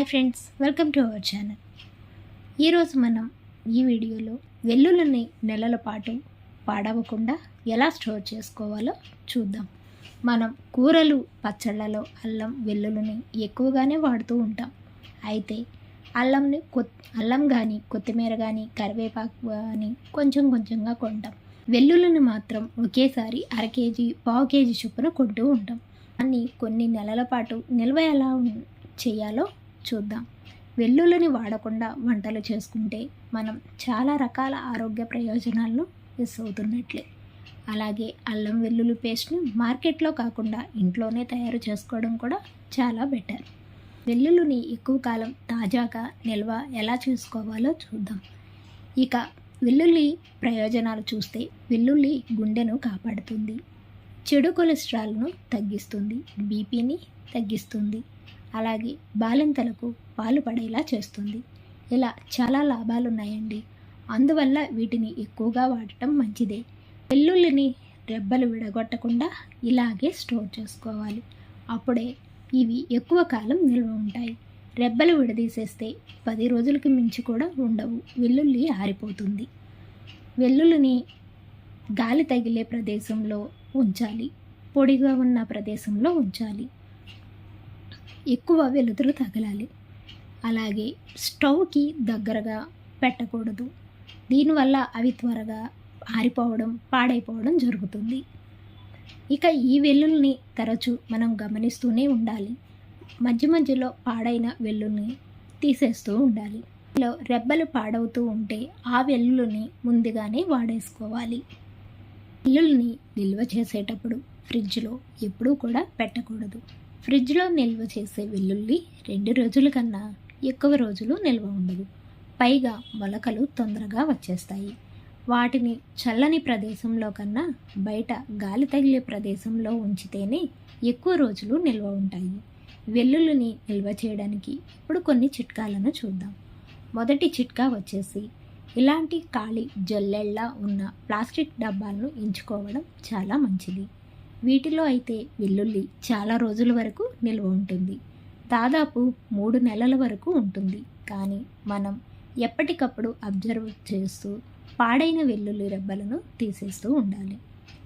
Hi friends welcome to our channel. ఈరోజు మనం ఈ వీడియోలో వెల్లుల్లిని నెలల పాటు పాడవకుండా ఎలా స్టోర్ చేసుకోవాలో చూద్దాం. మనం కూరలు పచ్చళ్ళలో అల్లం వెల్లుల్లిని ఎక్కువగానే వాడుతూ ఉంటాం. అయితే అల్లంని కొ అల్లం కానీ కొత్తిమీర కానీ కరివేపాకు కానీ కొంచెం కొంచెంగా కొంటాం. వెల్లుల్లిని మాత్రం ఒకేసారి అర కేజీ పావు కేజీ చొప్పున కొంటూ ఉంటాం. అన్నీ కొన్ని నెలల పాటు నిల్వ ఎలా చేయాలో చూద్దాం. వెల్లుల్లిని వాడకుండా వంటలు చేసుకుంటే మనం చాలా రకాల ఆరోగ్య ప్రయోజనాలను మిస్ అవుతున్నట్లే అలాగే అల్లం వెల్లుల్లి పేస్ట్ని మార్కెట్లో కాకుండా ఇంట్లోనే తయారు చేసుకోవడం కూడా చాలా బెటర్. వెల్లుల్లిని ఎక్కువ కాలం తాజాగా నిల్వ ఎలా చేసుకోవాలో చూద్దాం. ఇక వెల్లుల్లి ప్రయోజనాలు చూస్తే వెల్లుల్లి గుండెను కాపాడుతుంది. చెడు కొలెస్ట్రాల్ను తగ్గిస్తుంది బీపీని తగ్గిస్తుంది. అలాగే బాలింతలకు పాలు పడేలా చేస్తుంది. ఇలా చాలా లాభాలు ఉన్నాయండి అందువల్ల వీటిని ఎక్కువగా వాడటం మంచిదే. వెల్లుల్లిని రెబ్బలు విడగొట్టకుండా ఇలాగే స్టోర్ చేసుకోవాలి. అప్పుడే ఇవి ఎక్కువ కాలం నిల్వ ఉంటాయి. రెబ్బలు విడదీసేస్తే పది రోజులకి మించి కూడా ఉండవు. వెల్లుల్లి ఆరిపోతుంది. వెల్లుల్లిని గాలి తగిలే ప్రదేశంలో ఉంచాలి. పొడిగా ఉన్న ప్రదేశంలో ఉంచాలి. ఎక్కువ వెలుతురు తగలాలి. అలాగే స్టవ్కి దగ్గరగా పెట్టకూడదు. దీనివల్ల అవి త్వరగా ఆరిపోవడం పాడైపోవడం జరుగుతుంది. ఇక ఈ వెల్లుల్ని తరచూ మనం గమనిస్తూనే ఉండాలి. మధ్య మధ్యలో పాడైన వెల్లుల్ని తీసేస్తూ ఉండాలి. ఇలా రెబ్బలు పాడవుతూ ఉంటే ఆ వెల్లుల్ని ముందుగానే వాడేసుకోవాలి. వెల్లుల్ని నిల్వ చేసేటప్పుడు ఫ్రిడ్జ్లో ఎప్పుడూ కూడా పెట్టకూడదు. ఫ్రిడ్జ్లో నిల్వ చేసే వెల్లుల్లి రెండు రోజుల కన్నా ఎక్కువ రోజులు నిల్వ ఉండదు. పైగా మొలకలు తొందరగా వచ్చేస్తాయి. వాటిని చల్లని ప్రదేశంలో కన్నా బయట గాలి తగిలే ప్రదేశంలో ఉంచితేనే ఎక్కువ రోజులు నిల్వ ఉంటాయి. వెల్లుల్లిని నిల్వ చేయడానికి ఇప్పుడు కొన్ని చిట్కాలను చూద్దాం. మొదటి చిట్కా వచ్చేసి ఇలాంటి ఖాళీ జల్లెళ్ళ ఉన్న ప్లాస్టిక్ డబ్బాలను ఎంచుకోవడం చాలా మంచిది. వీటిలో అయితే వెల్లుల్లి చాలా రోజుల వరకు నిల్వ ఉంటుంది. దాదాపు మూడు నెలల వరకు ఉంటుంది. కానీ మనం ఎప్పటికప్పుడు అబ్జర్వ్ చేస్తూ పాడైన వెల్లుల్లి రెబ్బలను తీసేస్తూ ఉండాలి.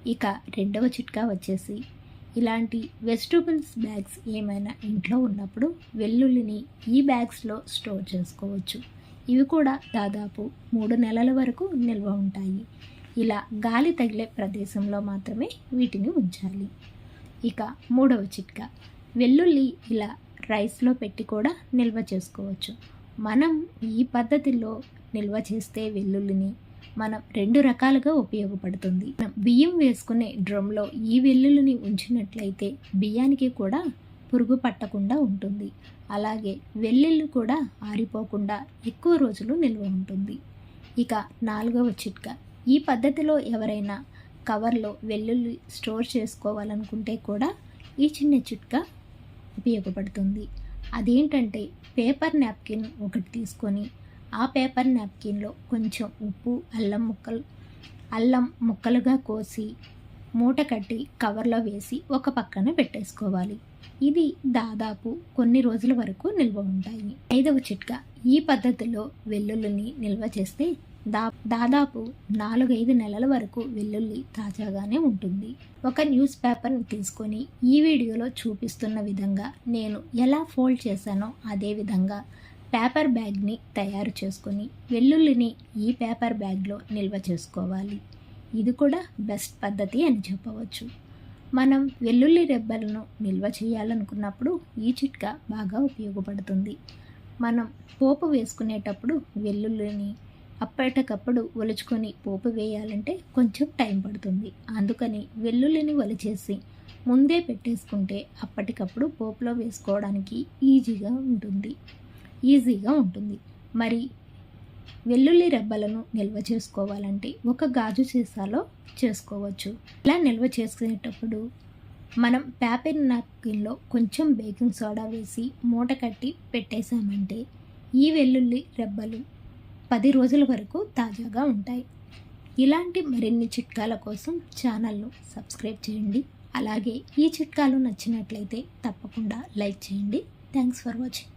ఇక రెండవ చిట్కా వచ్చేసి ఇలాంటి వెజిటబుల్స్ బ్యాగ్స్ ఏమైనా ఇంట్లో ఉన్నప్పుడు వెల్లుల్లిని ఈ బ్యాగ్స్లో స్టోర్ చేసుకోవచ్చు. ఇవి కూడా దాదాపు మూడు నెలల వరకు నిల్వ ఉంటాయి. ఇలా గాలి తగిలే ప్రదేశంలో మాత్రమే వీటిని ఉంచాలి. ఇక మూడవ చిట్కా వెల్లుల్లి ఇలా రైస్లో పెట్టి కూడా నిల్వ చేసుకోవచ్చు. మనం ఈ పద్ధతిలో నిల్వ చేస్తే వెల్లుల్లిని మనం రెండు రకాలుగా ఉపయోగపడుతుంది. మనం బియ్యం వేసుకునే డ్రమ్లో ఈ వెల్లుల్లిని ఉంచినట్లయితే బియ్యానికి కూడా పురుగు పట్టకుండా ఉంటుంది. అలాగే వెల్లుల్లి కూడా ఆరిపోకుండా ఎక్కువ రోజులు నిల్వ ఉంటుంది. ఇక నాలుగవ చిట్కా ఈ పద్ధతిలో ఎవరైనా కవర్లో వెల్లుల్లి స్టోర్ చేసుకోవాలనుకుంటే కూడా ఈ చిన్న చిట్కా ఉపయోగపడుతుంది. అదేంటంటే పేపర్ నాప్కిన్ ఒకటి తీసుకొని ఆ పేపర్ నాప్కిన్లో కొంచెం ఉప్పు అల్లం ముక్కలు అల్లం ముక్కలుగా కోసి మూట కట్టి కవర్లో వేసి ఒక పక్కన పెట్టేసుకోవాలి. ఇది దాదాపు కొన్ని రోజుల వరకు నిల్వ ఉంటాయి. ఐదవ చిట్కా ఈ పద్ధతిలో వెల్లుల్లిని నిల్వ చేస్తే దా దాదాపు నాలుగైదు నెలల వరకు వెల్లుల్లి తాజాగానే ఉంటుంది. ఒక న్యూస్ పేపర్ తీసుకొని ఈ వీడియోలో చూపిస్తున్న విధంగా నేను ఎలా ఫోల్డ్ చేశానో అదే విధంగా పేపర్ బ్యాగ్ని తయారు చేసుకొని వెల్లుల్లిని ఈ పేపర్ బ్యాగ్లో నిల్వ చేసుకోవాలి. ఇది కూడా బెస్ట్ పద్ధతి అని చెప్పవచ్చు. మనం వెల్లుల్లి రెబ్బలను నిల్వ చేయాలనుకున్నప్పుడు ఈ చిట్కా బాగా ఉపయోగపడుతుంది. మనం పోపు వేసుకునేటప్పుడు వెల్లుల్లిని అప్పటికప్పుడు ఒలుచుకొని పోపు వేయాలంటే కొంచెం టైం పడుతుంది. అందుకని వెల్లుల్లిని వలిచేసి ముందే పెట్టేసుకుంటే అప్పటికప్పుడు పోపులో వేసుకోవడానికి ఈజీగా ఉంటుంది. ఈజీగా ఉంటుంది. మరి వెల్లుల్లి రెబ్బలను నిల్వ చేసుకోవాలంటే ఒక గాజు సీసాలో చేసుకోవచ్చు. ఇలా నిల్వ చేసుకునేటప్పుడు మనం పేపర్ నాప్కిన్లో కొంచెం బేకింగ్ సోడా వేసి మూట కట్టి పెట్టేశామంటే ఈ వెల్లుల్లి రెబ్బలు పది రోజుల వరకు తాజాగా ఉంటాయి. ఇలాంటి మరిన్ని చిట్కాల కోసం ఛానల్ను సబ్స్క్రైబ్ చేయండి. అలాగే ఈ చిట్కాలు నచ్చినట్లయితే తప్పకుండా లైక్ చేయండి. Thanks for watching.